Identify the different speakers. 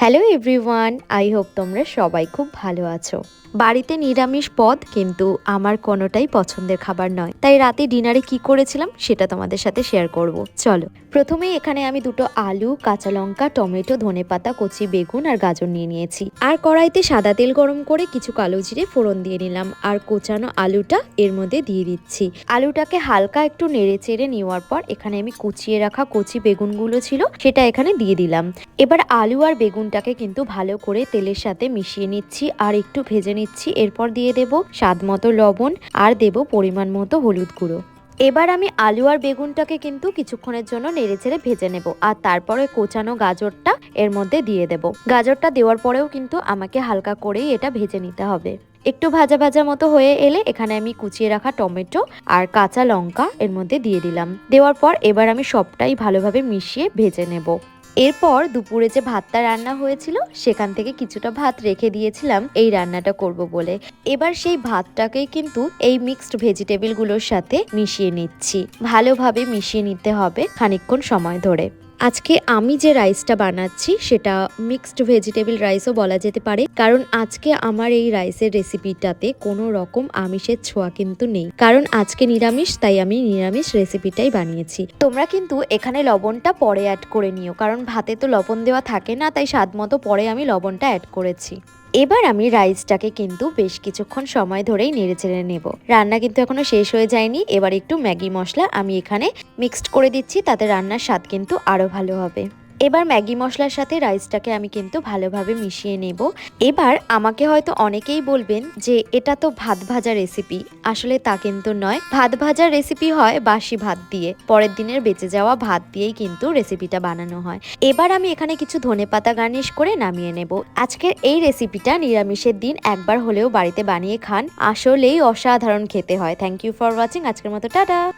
Speaker 1: Hello everyone I hope তোমরা সবাই খুব ভালো আছো। বাড়িতে নিরামিষ পদ কিন্তু আমার কোনোটাই পছন্দের খাবার নয়। তাই রাতে ডিনারে কি করেছিলাম সেটা তোমাদের সাথে শেয়ার করব। চলো প্রথমে এখানে আমি দুটো আলু, কাঁচা লঙ্কা, টমেটো ধনেপাতা কচি, বেগুন আর গাজর নিয়ে নিয়েছি। আর কড়াইতে সাদা তেল গরম করে কিছু কালো জিরে ফোড়ন দিয়ে নিলাম আর কোচানো আলুটা এর মধ্যে দিয়ে দিচ্ছি। আলুটাকে হালকা একটু নেড়ে চেড়ে নেওয়ার পর এখানে আমি কুচিয়ে রাখা কচি বেগুনগুলো ছিল সেটা এখানে দিয়ে দিলাম। এবার আলু আর বেগুনটাকে কিন্তু ভালো করে তেলের সাথে মিশিয়ে নিচ্ছি আর একটু ভেজে নিচ্ছি। এরপর দিয়ে দেব স্বাদ মতো লবণ আর দেব পরিমাণ মতো হলুদ গুঁড়ো। এবার আমি আলু আর বেগুনটাকে কিন্তু কিছুক্ষণের জন্য নেড়েচেড়ে ভেজে নেব আর তারপরে কোচানো গাজরটা এর মধ্যে দিয়ে দেব। গাজরটা দেওয়ার পরেও কিন্তু আমাকে হালকা করেই এটা ভেজে নিতে হবে। একটু ভাজা ভাজা মতো হয়ে এলে এখানে আমি কুচিয়ে রাখা টমেটো আর কাঁচা লঙ্কা এর মধ্যে দিয়ে দিলাম। দেওয়ার পর এবার আমি সবটাই ভালোভাবে মিশিয়ে ভেজে নেব। এরপর দুপুরে যে ভাতটা রান্না হয়েছিল, সেখান থেকে কিছুটা ভাত রেখে দিয়েছিলাম, এই রান্নাটা করব বলে। এবার সেই ভাতটাকেই কিন্তু এই মিক্সড ভেজিটেবিলগুলোর সাথে মিশিয়ে নিচ্ছি। ভালোভাবে মিশিয়ে নিতে হবে খানিক্ষণ সময় ধরে। আজকে আমি যে রাইসটা বানাচ্ছি, সেটা মিক্সড ভেজিটেবল রাইসও বলা যেতে পারে। কারণ আজকে আমার এই রাইসের রেসিপিটাতে কোনো রকম আমিষের ছোঁয়া কিন্তু নেই। কারণ আজকে নিরামিষ, তাই আমি নিরামিষ রেসিপিটাই বানিয়েছি। তোমরা কিন্তু এখানে লবণটা পরে অ্যাড করে নিও, কারণ ভাতে তো লবণ দেওয়া থাকে না, তাই স্বাদ মতো পরে আমি লবণটা অ্যাড করেছি। এবার আমি রাইসটাকে কিন্তু বেশ কিছুক্ষণ সময় ধরেই নেড়ে চেড়ে নেব। রান্না কিন্তু এখনও শেষ হয়ে যায়নি। এবার একটু ম্যাগি মশলা আমি এখানে মিক্সড করে দিচ্ছি। তাতে রান্নার স্বাদ কিন্তু আরও ভালো হবে। এবার ম্যাগি মশলার সাথে রাইসটাকে আমি কিন্তু ভালোভাবে মিশিয়ে নেব। এবার আমাকে হয়তো অনেকেই বলবেন যে এটা তো ভাত ভাজা রেসিপি আসলে তা কিন্তু নয়। ভাত ভাজার রেসিপি হয় বাসি ভাত দিয়ে। পরের দিনের বেঁচে যাওয়া ভাত দিয়েই কিন্তু রেসিপিটা বানানো হয়। এবার আমি এখানে কিছু ধনেপাতা গার্নিশ করে নামিয়ে নেব। আজকের এই রেসিপিটা নিরামিষের দিন একবার হলেও বাড়িতে বানিয়ে খান। আসলেই অসাধারণ খেতে হয়। থ্যাংক ইউ ফর ওয়াচিং আজকের মতো, টাটা!